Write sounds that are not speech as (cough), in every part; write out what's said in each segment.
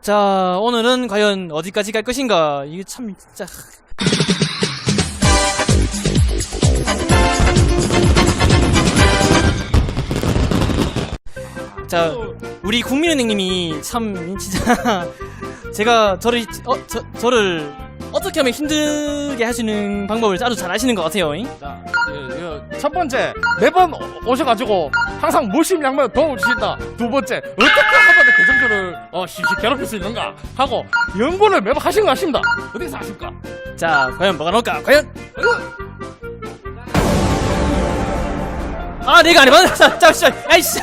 자, 오늘은 과연 어디까지 갈 것인가? 이게 참, 진짜. 자, 우리 국민은행님이 참, 진짜, (laughs) 제가 저를, 어, 저, 저를 어떻게 하면 힘들게 하시는 방법을 아주 잘 아시는 것 같아요. 잉? 자, 예, 예, 첫 번째 매번 오- 오셔가지고 항상 무심양면 도와주신다. 두 번째 어떻게 하면 계정들을 어, 시시 괴롭힐 수 있는가 하고 연구를 매번 하신 것 같습니다. 어디서 하십니까? 자, 과연 뭐가 나올까? 과연? 아, 내가 안 해봤다. 잠시만. 아이씨.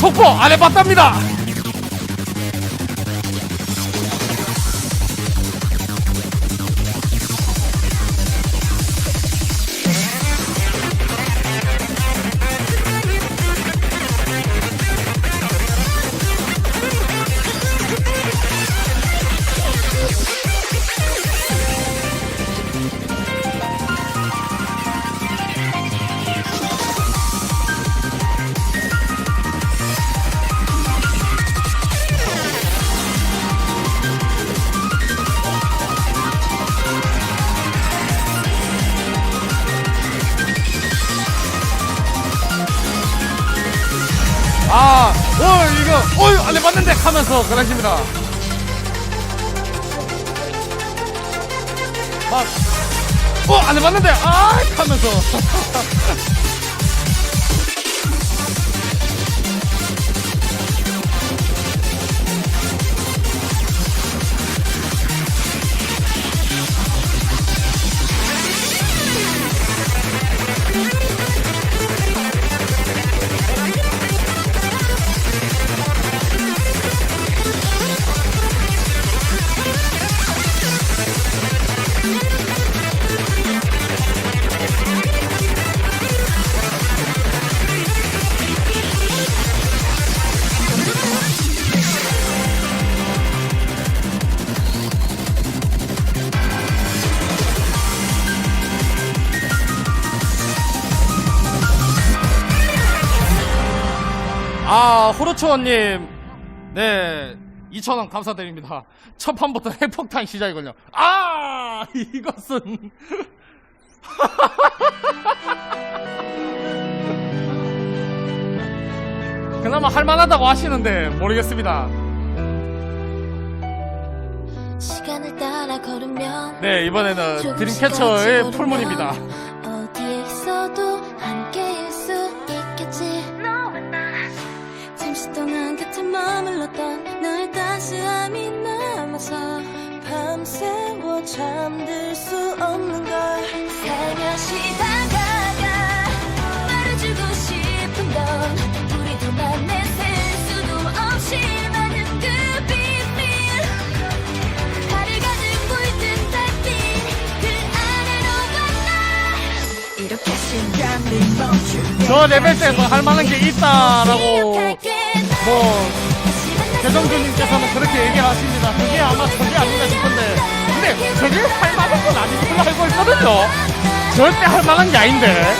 속보 안 해봤답니다. 안 해봤는데 하면서 그러십니다. 막, 어 안 해봤는데 아 하면서. (laughs) 호르츠원님, 네, 2,000원 감사드립니다. 첫 판부터 핵폭탄 시작이군요. 아, 이것은. (laughs) 그나마 할만하다고 하시는데, 모르겠습니다. 네, 이번에는 드림캐쳐의 풀문입니다. 머물렀던 너의 따스함이 남아서 밤새워 잠들 수 없는 걸 살며시 다가가 말해주고 싶은 건 우리 둘만의 셀 수도 없이 많은 그 비밀 달을 가득 물든 달빛 그 아래로 건너 이렇게 순간이 멈출 저 레벨 때뭐 할만한 게 있다라고, 뭐, 개정주님께서는 그렇게 얘기하십니다. 그게 아마 저게 아닌가 싶은데. 근데 저게 할 만한 건 아닌 걸로 알고 있거든요. 절대 할 만한 게 아닌데.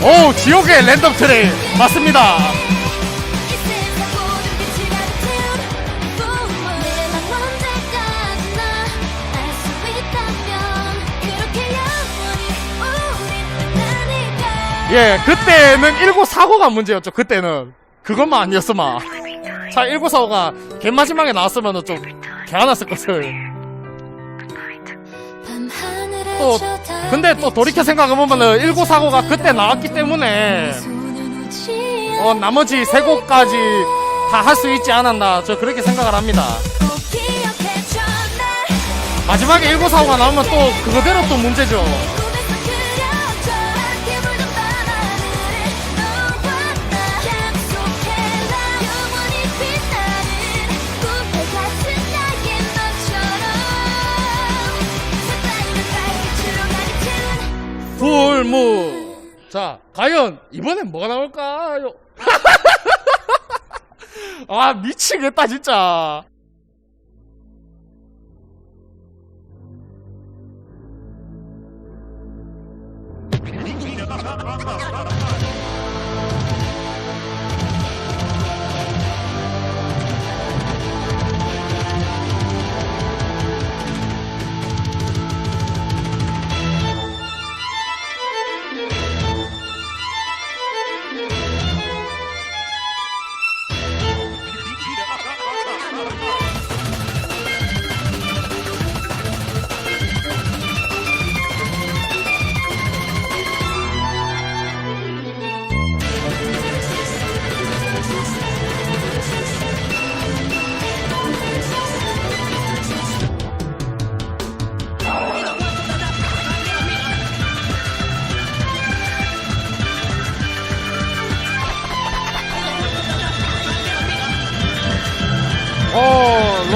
오, 지옥의 랜덤 트레이. 맞습니다. 예, 그때는 1945가 문제였죠, 그때는. 그것만 아니었으면. 자, 1945가 개 마지막에 나왔으면 좀 개안았을 것을. 또, 근데 또 돌이켜 생각해보면은 1945가 그때 나왔기 때문에, 어, 나머지 세 곡까지 다 할 수 있지 않았나, 저 그렇게 생각을 합니다. 마지막에 1945가 나오면 또 그거대로 또 문제죠. 자, 과연 이번엔 뭐가 나올까요? (laughs) 아, 미치겠다, 진짜. (laughs)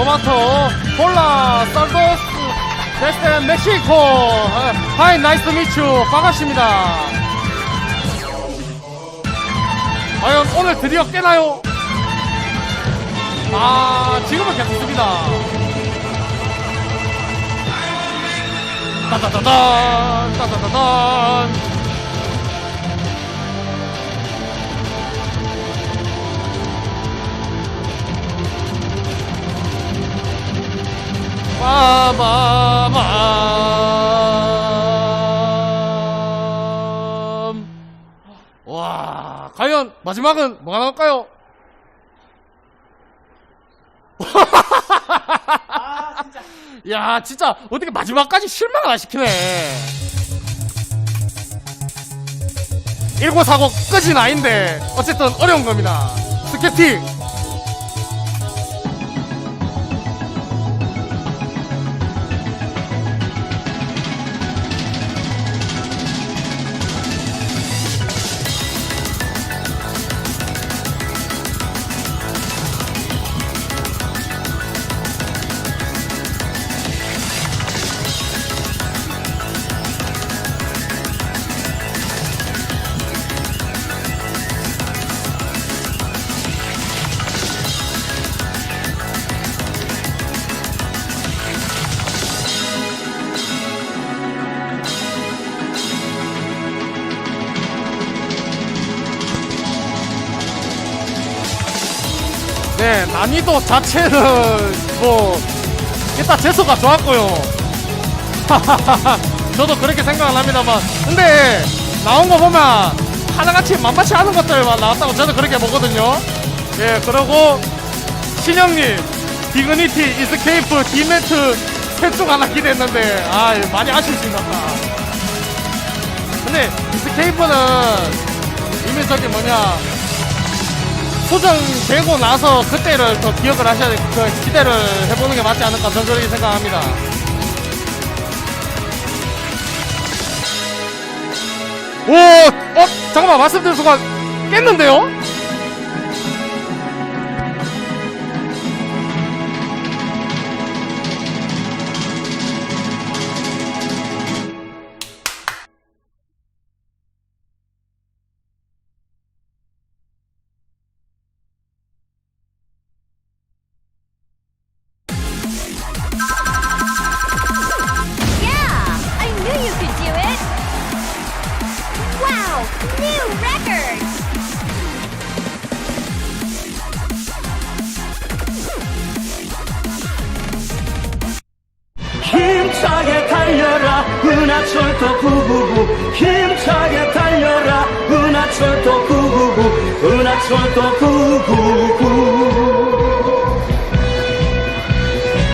로마토 콜라 살도스 데스테 멕시코 하이 나이스 미추 반갑습니다. 과연 오늘 드디어 깨나요? 아 지금은 괜찮습니다. 따다다단 따다다단 빠바밤 와 과연 마지막은 뭐가 나올까요? (laughs) 야 진짜 어떻게 마지막까지 실망을 안 시키네. 1949 끝이 아닌데 어쨌든 어려운 겁니다. 스케팅 네, 난이도 자체는 뭐 일단 재수가 좋았고요. (laughs) 저도 그렇게 생각을 합니다만, 근데 나온 거 보면 하나같이 만만치 않은 것들만 나왔다고 저도 그렇게 보거든요. 예, 그리고 신영님, 디그니티, 이스케이프, 디멘트 셋중 하나 기대했는데 아 많이 아쉽습니다. 근데 이스케이프는 이미 저기 뭐냐 수정되고 나서 그때를 더 기억을 하셔야 돼, 그 기대를 해보는 게 맞지 않을까 저는 생각합니다. 오, 어, 잠깐만 말씀드린 순간 깼는데요? 은하철도 999 힘차게 달려라. 은하철도 999 은하철도 999